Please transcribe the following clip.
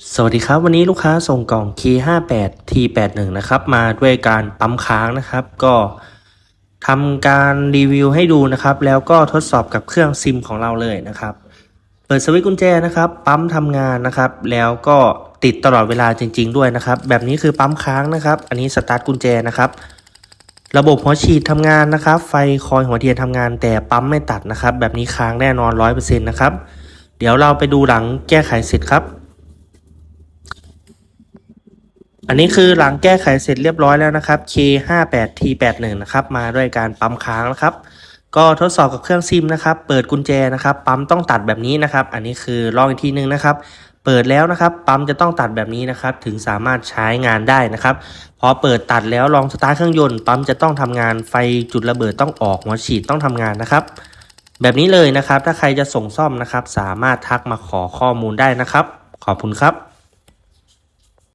สวัสดีครับ วันนี้ลูกค้าส่งกล่อง K58 T81 นะครับ มาด้วยการปั๊มค้างนะครับ ก็ทำการรีวิวให้ดูนะครับ แล้วก็ทดสอบกับเครื่องซิมของเราเลยนะครับ เปิดสวิตช์กุญแจนะครับ ปั๊มทำงานนะครับ แล้วก็ติดตลอดเวลาจริง ๆ ด้วยนะครับ แบบนี้คือปั๊มค้างนะครับ อันนี้สตาร์ทกุญแจนะครับ ระบบหัวฉีดทำงานนะครับ ไฟคอยหัวเทียนทำงาน แต่ปั๊มไม่ตัดนะครับ แบบนี้ค้างแน่นอน 100%นะครับ เดี๋ยวเราไปดูหลังแก้ไขเสร็จครับ อันนี้คือหลังแก้ไขเสร็จเรียบร้อยแล้วนะครับ K58T81 นะครับมาด้วยการปั๊มค้างนะครับก็ทดสอบกับเครื่องซิมนะครับ เปิดกุญแจนะครับ ปั๊มต้องตัดแบบนี้นะครับ อันนี้คือลองอีกทีนึงนะครับ เปิดแล้วนะครับ ปั๊มจะต้องตัดแบบนี้นะครับ ถึงสามารถใช้งานได้นะครับ พอเปิดตัดแล้วลองสตาร์ทเครื่องยนต์ ปั๊มจะต้องทำงาน ไฟจุดระเบิดต้องออก หัวฉีดต้องทำงานนะครับ แบบนี้เลยนะครับ ถ้าใครจะส่งซ่อมนะครับ สามารถทักมาขอข้อมูลได้นะครับ ขอบคุณครับ